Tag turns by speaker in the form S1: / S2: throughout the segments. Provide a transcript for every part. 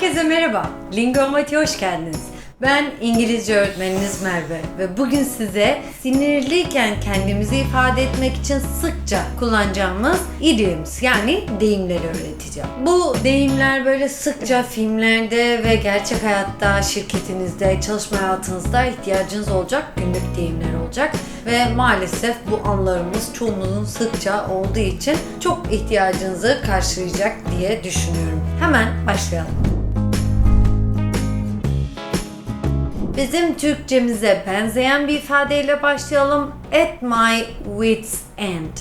S1: Herkese merhaba. Lingo Mati'ye hoş geldiniz. Ben İngilizce öğretmeniniz Merve ve bugün size sinirliyken kendimizi ifade etmek için sıkça kullanacağımız idioms yani deyimleri öğreteceğim. Bu deyimler böyle sıkça filmlerde ve gerçek hayatta, şirketinizde, çalışma hayatınızda ihtiyacınız olacak günlük deyimler olacak ve maalesef bu anlarımız çoğumuzun sıkça olduğu için çok ihtiyacınızı karşılayacak diye düşünüyorum. Hemen başlayalım. Bizim Türkçemize benzeyen bir ifadeyle başlayalım. At my wits end.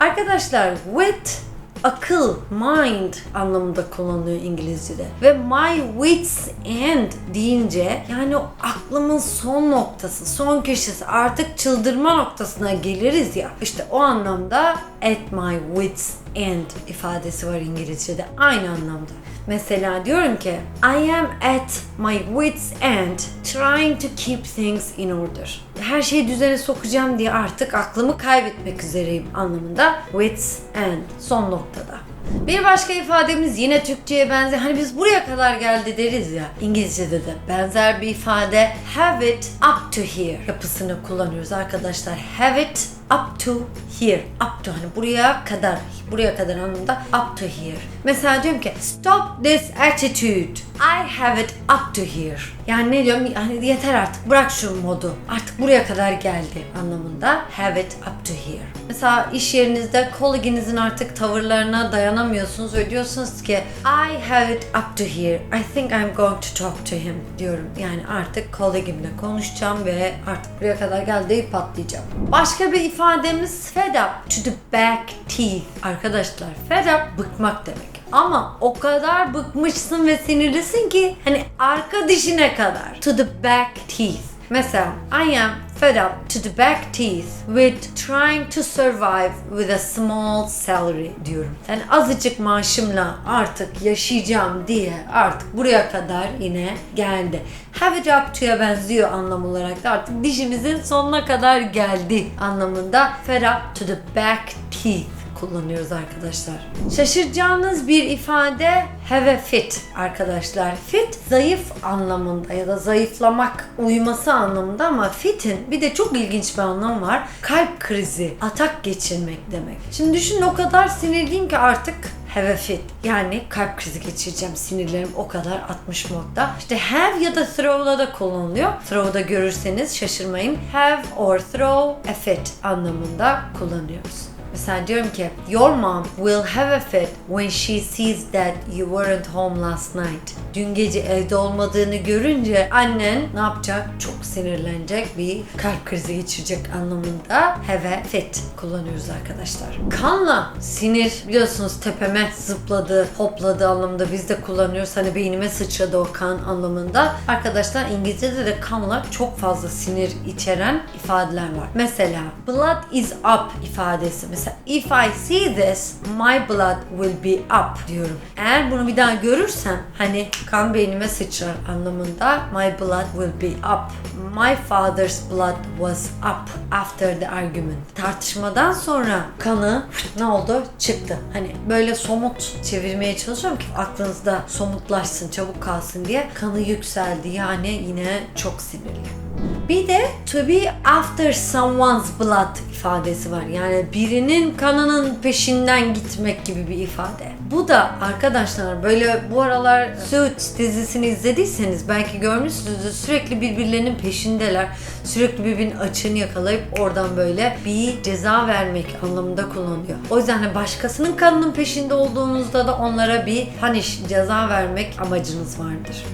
S1: Arkadaşlar wit akıl, mind anlamında kullanılıyor İngilizce'de. Ve my wits end deyince yani o aklımın son noktası, son köşesi artık çıldırma noktasına geliriz ya. İşte o anlamda at my wits end ifadesi var İngilizce'de aynı anlamda. Mesela diyorum ki I am at my wits end trying to keep things in order. Her şeyi düzene sokacağım diye artık aklımı kaybetmek üzereyim anlamında wits end son noktada. Bir başka ifademiz yine Türkçe'ye benzer. Hani biz buraya kadar geldi deriz ya. İngilizce'de de benzer bir ifade have it up to here yapısını kullanıyoruz arkadaşlar. Have it up to here. Up to hani buraya kadar. Buraya kadar anlamında up to here. Mesela diyorum ki stop this attitude. I have it up to here. Yani ne diyorum? Yani yeter artık. Bırak şu modu. Artık buraya kadar geldi anlamında. Have it up to here. Mesela iş yerinizde koleginizin artık tavırlarına dayanamıyorsunuz ve diyorsunuz ki I have it up to here. I think I'm going to talk to him diyorum. Yani artık kolegimle konuşacağım ve artık buraya kadar geldi deyip patlayacağım. Başka bir ifademiz fed up to the back teeth. Arkadaşlar fed up bıkmak demek. Ama o kadar bıkmışsın ve sinirlisin ki hani arka dişine kadar. To the back teeth. Mesela I am fed up to the back teeth with trying to survive with a small salary diyorum. Yani azıcık maaşımla artık yaşayacağım diye artık buraya kadar yine geldi. Have it up to'ya benziyor anlam olarak da artık dişimizin sonuna kadar geldi anlamında fed up to the back teeth kullanıyoruz arkadaşlar. Şaşıracağınız bir ifade have a fit arkadaşlar. Fit zayıf anlamında ya da zayıflamak, uyuması anlamında ama fit'in bir de çok ilginç bir anlamı var. Kalp krizi, atak geçirmek demek. Şimdi düşünün o kadar sinirliyim ki artık have a fit. Yani kalp krizi geçireceğim. Sinirlerim o kadar 60 modda. İşte have ya da throw'la da kullanılıyor. Throw'da görürseniz şaşırmayın. Have or throw a fit anlamında kullanıyoruz. Mesela diyorum ki Your mom will have a fit when she sees that you weren't home last night. Dün gece evde olmadığını görünce annen ne yapacak? Çok sinirlenecek bir kalp krizi geçirecek anlamında have a fit kullanıyoruz arkadaşlar. Kanla sinir biliyorsunuz tepeme zıpladı, hopladı anlamında biz de kullanıyoruz. Hani beynime sıçradı o kan anlamında. Arkadaşlar İngilizce'de de kanla çok fazla sinir içeren ifadeler var. Mesela blood is up ifadesi. Mesela if I see this, my blood will be up diyorum. Eğer bunu bir daha görürsem hani kan beynime sıçrar anlamında my blood will be up. My father's blood was up after the argument. Tartışmadan sonra kanı ne oldu? Çıktı. Hani böyle somut çevirmeye çalışıyorum ki aklınızda somutlaşsın, çabuk kalsın diye. Kanı yükseldi yani yine çok sinirli. Bir de to be after someone's blood ifadesi var. Yani birinin kanının peşinden gitmek gibi bir ifade. Bu da arkadaşlar böyle bu aralar Suits dizisini izlediyseniz belki görmüşsünüzdür. Sürekli birbirlerinin peşindeler. Sürekli birbirinin açığını yakalayıp oradan böyle bir ceza vermek anlamında kullanılıyor. O yüzden başkasının kanının peşinde olduğunuzda da onlara bir punish, ceza vermek amacınız vardır.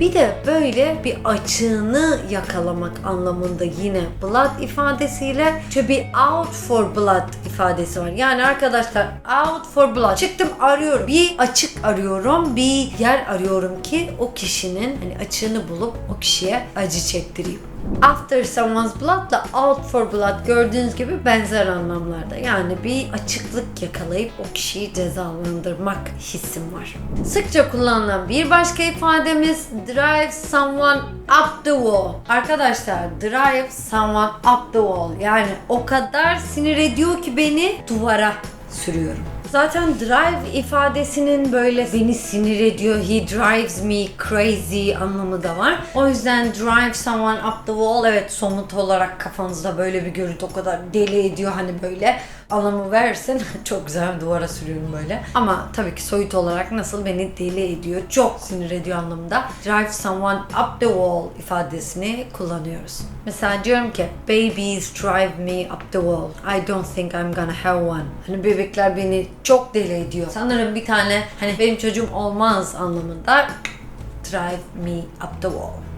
S1: Bir de böyle bir açığını yakalamak anlamında yine blood ifadesiyle to be out for blood ifadesi var. Yani arkadaşlar out for blood. Çıktım arıyorum. Bir açık arıyorum. Bir yer arıyorum ki o kişinin hani açığını bulup o kişiye acı çektireyim. After someone's blood'la out for blood gördüğünüz gibi benzer anlamlarda. Yani bir açıklık yakalayıp o kişiyi cezalandırmak hissim var. Sıkça kullanılan bir başka ifademiz drive someone up the wall. Arkadaşlar drive someone up the wall. Yani o kadar sinir ediyor ki beni duvara sürüyorum. Zaten drive ifadesinin böyle beni sinir ediyor, he drives me crazy anlamı da var. O yüzden drive someone up the wall evet somut olarak kafanızda böyle bir görüntü o kadar deli ediyor hani böyle anlamı versin çok güzel duvara sürüyorum böyle. Ama tabii ki soyut olarak nasıl beni deli ediyor, çok sinir ediyor anlamında. Drive someone up the wall ifadesini kullanıyoruz. Mesela diyorum ki babies drive me up the wall. I don't think I'm gonna have one. Hani bebekler beni çok deli ediyor. Sanırım bir tane hani benim çocuğum olmaz anlamında drive me up the wall.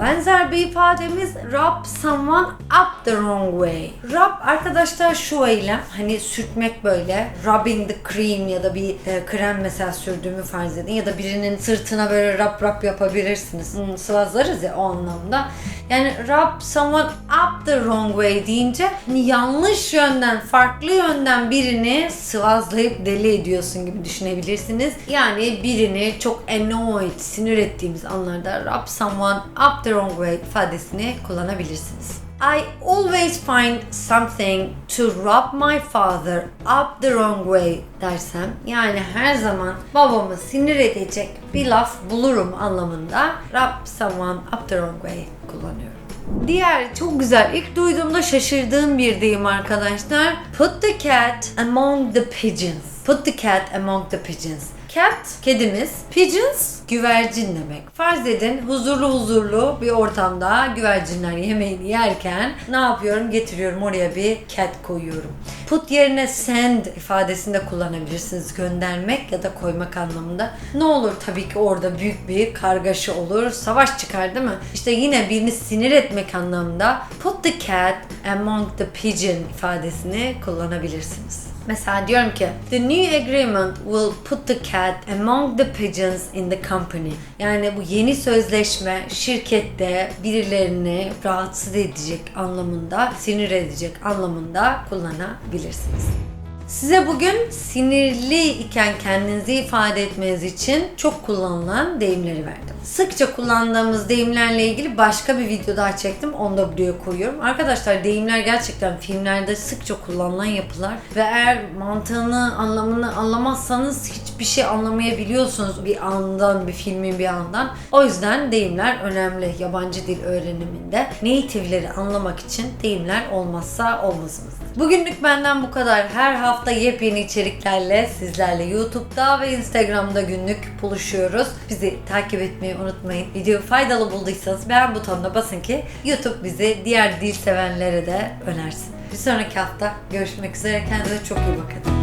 S1: Benzer bir ifademiz rub someone up the wrong way. Rub arkadaşlar şu eylem hani sürtmek böyle rubbing the cream ya da bir e, krem mesela sürdüğümü farz edin ya da birinin sırtına böyle rub rub yapabilirsiniz. Hmm, sıvazlarız ya o anlamda. Yani rub someone up the wrong way deyince hani yanlış yönden farklı yönden birini sıvazlayıp deli ediyorsun gibi düşünebilirsiniz. Yani birini çok annoyed, sinir ettiğimiz anlarda rub someone up the wrong way ifadesini kullanabilirsiniz. I always find something to rub my father up the wrong way dersem yani her zaman babamı sinir edecek bir laf bulurum anlamında rub someone up the wrong way kullanıyorum. Diğer çok güzel ilk duyduğumda şaşırdığım bir deyim arkadaşlar. Put the cat among the pigeons. Put the cat among the pigeons. Cat kedimiz, pigeons güvercin demek. Farz edin huzurlu huzurlu bir ortamda güvercinler yemeğini yerken ne yapıyorum? Getiriyorum oraya bir cat koyuyorum. Put yerine send ifadesini de kullanabilirsiniz. Göndermek ya da koymak anlamında. Ne olur tabii ki orada büyük bir kargaşa olur. Savaş çıkar değil mi? İşte yine birini sinir etmek anlamında put the cat among the pigeon ifadesini kullanabilirsiniz. Mesela diyorum ki The new agreement will put the cat among the pigeons in the company. Yani bu yeni sözleşme şirkette birilerini rahatsız edecek anlamında, sinir edecek anlamında kullanabilirsiniz. Size bugün sinirli iken kendinizi ifade etmeniz için çok kullanılan deyimleri verdim. Sıkça kullandığımız deyimlerle ilgili başka bir video daha çektim. Onu da buraya koyuyorum. Arkadaşlar deyimler gerçekten filmlerde sıkça kullanılan yapılar ve eğer mantığını, anlamını anlamazsanız hiçbir şey anlamayabiliyorsunuz bir andan, bir filmin bir andan. O yüzden deyimler önemli yabancı dil öğreniminde. Native'leri anlamak için deyimler olmazsa olmazımız. Bugünlük benden bu kadar. Her hafta yepyeni içeriklerle sizlerle YouTube'da ve Instagram'da günlük buluşuyoruz. Bizi takip etmeyi unutmayın. Videoyu faydalı bulduysanız beğen butonuna basın ki YouTube bizi diğer dil sevenlere de önersin. Bir sonraki hafta görüşmek üzere. Kendinize çok iyi bakın.